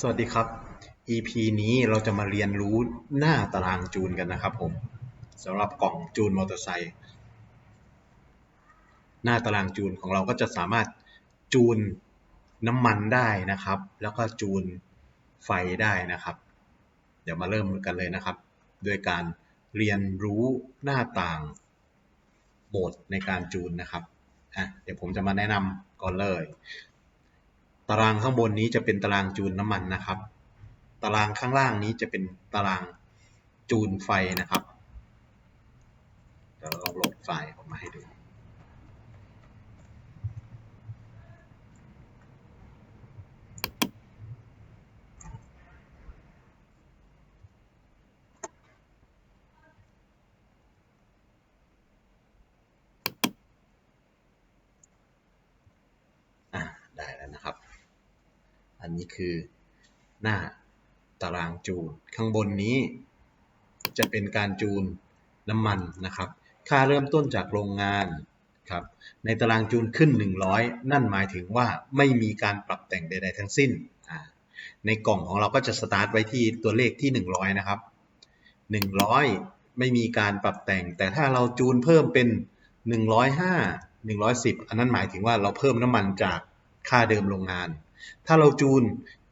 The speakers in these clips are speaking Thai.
สวัสดีครับ EP นี้เราจะมาเรียนรู้หน้าตารางจูนกันนะครับผมสำหรับกล่องจูนมอเตอร์ไซค์หน้าตารางจูนของเราก็จะสามารถจูนน้ำมันได้นะครับ แล้วก็จูนไฟได้นะครับ เดี๋ยวมาเริ่มกันเลยนะครับด้วยการเรียนรู้หน้าต่างโหมดในการจูนนะครับอะเดี๋ยวผมจะมาแนะนำก่อนเลย ตารางข้างบนนี้จะเป็นตารางจูนน้ำมันนะครับ ตารางข้างล่างนี้จะเป็นตารางจูนไฟนะครับเดี๋ยวเราลองโหลดไฟล์ออกมาให้ดู อะได้แล้วนะครับ อันนี้คือหน้าตารางจูน ข้างบนนี้จะเป็นการจูนน้ำมันนะครับ ค่าเริ่มต้นจากโรงงานครับ ในตารางจูนขึ้น 100 นั่นหมายถึงว่าไม่มีการปรับแต่งใด ๆ ทั้งสิ้น ในกล่องของเราก็จะสตาร์ทไว้ที่ตัวเลขที่ 100 นะครับ 100 ไม่มีการปรับแต่ง แต่ถ้าเราจูนเพิ่มเป็น 105 110 อันนั้นหมายถึงว่าเราเพิ่มน้ำมันจากค่าเดิมโรงงาน ถ้าเราจูน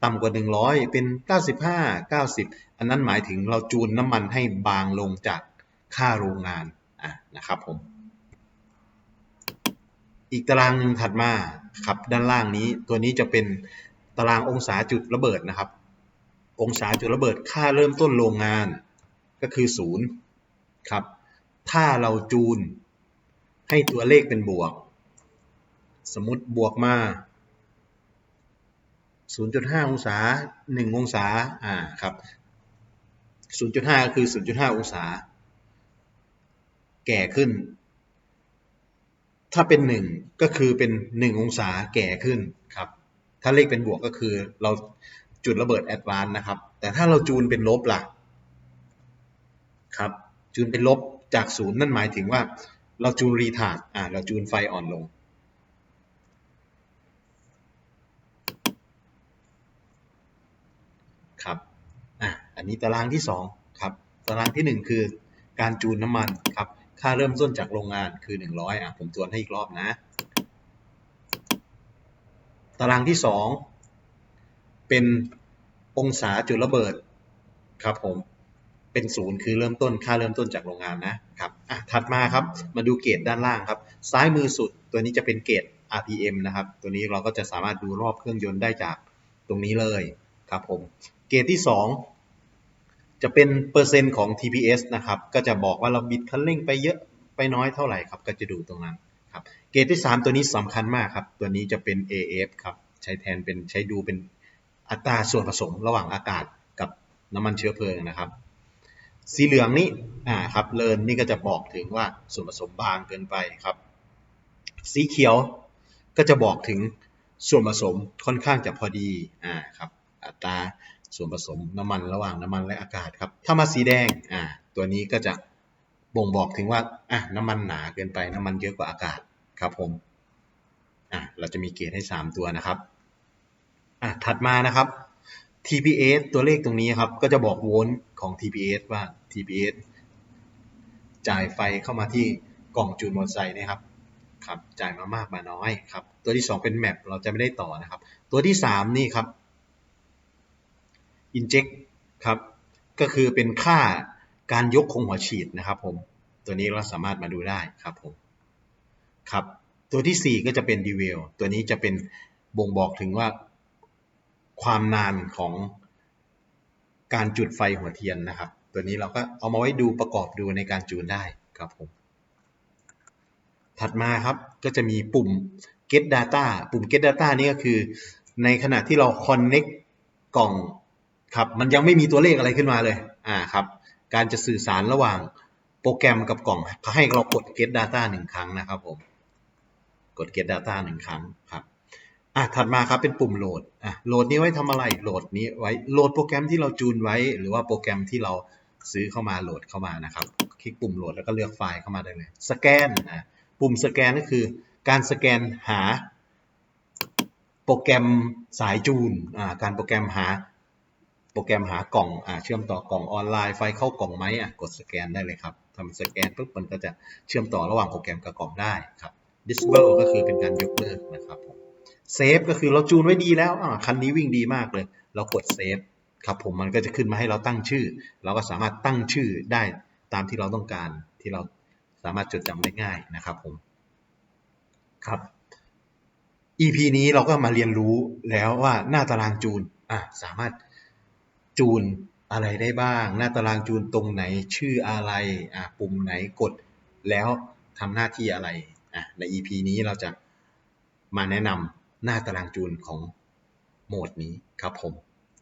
ต่ำกว่า 100 เป็น 95 90 อันนั้นหมายถึงเราจูนน้ำมันให้บางลงจากค่าโรงงานอะนะครับผม อีกตารางหนึ่งถัดมาครับด้านล่างนี้ตัวนี้จะเป็นตารางองศาจุดระเบิดนะครับ องศาจุดระเบิดค่าเริ่มต้นโรงงานก็คือศูนย์ครับ ถ้าเราจูนให้ตัวเลขเป็นบวก สมมติบวกมา 0.5 องศา 1 องศา อ่า ครับ 0.5 ก็คือ 0.5 องศา แก่ขึ้น ถ้าเป็น 1 ก็คือเป็น 1 องศาแก่ขึ้นครับ ถ้าเลขเป็นบวกก็คือเราจุดระเบิดแอดวานนะครับ แต่ถ้าเราจูนเป็นลบล่ะ ครับ จูนเป็นลบจาก 0 นั่นหมายถึงว่าเราจูนรีทาร์ดอ่า เราจูนไฟอ่อนลง ครับ อันนี้ตารางที่2ครับตารางที่ 1 คือการจูนน้ำมันครับค่าเริ่มต้นจากโรงงานคือ 100อะผมทวนให้อีกรอบนะ ตารางที่ 2 เป็นองศาจุดระเบิดครับผมเป็นศูนย์คือเริ่มต้นค่าเริ่มต้นจากโรงงานนะครับอะถัดมาครับมาดูเกจด้านล่างครับ ซ้ายมือสุดตัวนี้จะเป็นเกจ RPM นะครับ ตัวนี้เราก็จะสามารถดูรอบเครื่องยนต์ได้จากตรงนี้เลยครับผมเกจที่ 2 จะเป็นเปอร์เซ็นต์ของ TPS นะครับ ก็จะบอกว่าเราบิดคันเร่งไปเยอะไปน้อยเท่าไหร่ครับ ก็จะดูตรงนั้นครับ เกจที่ 3 ตัวนี้สำคัญมากครับ ตัวนี้จะเป็น AF ครับ ใช้แทนเป็นใช้ดูเป็นอัตราส่วนผสมระหว่างอากาศกับน้ำมันเชื้อเพลิงนะครับ สีเหลืองนี่อ่าครับเลินนี่ก็จะบอกถึงว่าส่วนผสมบางเกินไปครับ สีเขียวก็จะบอกถึงส่วนผสมค่อนข้างจะพอดีอ่าครับอัตรา ส่วนผสมน้ำมันระหว่างน้ำมันและอากาศครับ ถ้ามาสีแดงอ่าตัวนี้ก็จะบ่งบอกถึงว่าอะน้ำมันหนาเกินไปน้ำมันเยอะกว่าอากาศครับผมอะเราจะมีเกณฑ์ให้ 3 ตัวนะครับอะถัดมานะครับ TPS ตัวเลขตรงนี้ครับ ก็จะบอกโวลต์ของ TPS ว่า TPS จ่ายไฟเข้ามาที่กล่องจูนมอเตอร์ไซค์นะครับครับจ่ายมามากมาน้อยครับตัวที่ 2 เป็นแมปเราจะไม่ได้ต่อนะครับ ตัวที่ 3 นี่ครับ inject ครับ ก็คือเป็นค่าการยกคงหัวฉีดนะครับผม ตัวนี้เราสามารถมาดูได้ครับผม ครับ ตัวที่ 4 ก็จะเป็น d e v e l ตัวนี้จะเป็นบ่งบอกถึงว่าความนานของการจุดไฟหัวเทียนนะครับ ตัวนี้เราก็เอามาไว้ดูประกอบดูในการจูนได้ครับผม ถัดมาครับก็จะมีปุ่ม get data ปุ่ม get data นี่ก็คือ ในขณะที่เรา connect กล่อง ครับมันยังไม่มีตัวเลขอะไรขึ้นมาเลยอ่าครับการจะสื่อสารระหว่างโปรแกรมกับกล่องเขาให้เรากด get data หนึ่งครั้งนะครับผมกด get data หนึ่งครั้งครับอะถัดมาครับเป็นปุ่มโหลดอะโหลดนี้ไว้ทำอะไรโหลดนี้ไว้โหลดโปรแกรมที่เราจูนไว้ หรือว่าโปรแกรมที่เราซื้อเข้ามาโหลดเข้ามานะครับ คลิกปุ่มโหลดแล้วก็เลือกไฟล์เข้ามาได้เลย สแกนอะปุ่มสแกนก็คือ การสแกนหา โปรแกรมสายจูนอ่าการโปรแกรมหา โปรแกรมหากล่องอ่าเชื่อมต่อกล่องออนไลน์ไฟเข้ากล่องไหมอะกดสแกนได้เลยครับทำสแกนปุ๊บมันก็จะเชื่อมต่อระหว่างโปรแกรมกับกล่องได้ครับ disable ก็คือเป็นการยกเลิกนะครับผมเซฟก็คือเราจูนไว้ดีแล้วอ่าคันนี้วิ่งดีมากเลย เรากดเซฟครับผมมันก็จะขึ้นมาให้เราตั้งชื่อ เราก็สามารถตั้งชื่อได้ตามที่เราต้องการที่เราสามารถจดจำได้ง่ายนะครับผมครับ EP นี้เราก็มาเรียนรู้แล้วว่าหน้าตารางจูนอะสามารถ จูนอะไรได้บ้าง หน้าตารางจูนตรงไหนชื่ออะไรอะปุ่มไหนกดแล้วทำหน้าที่อะไรอะใน EP นี้เราจะมาแนะนำหน้าตารางจูนของโหมดนี้ครับผม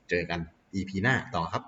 เจอกัน EP หน้าต่อครับ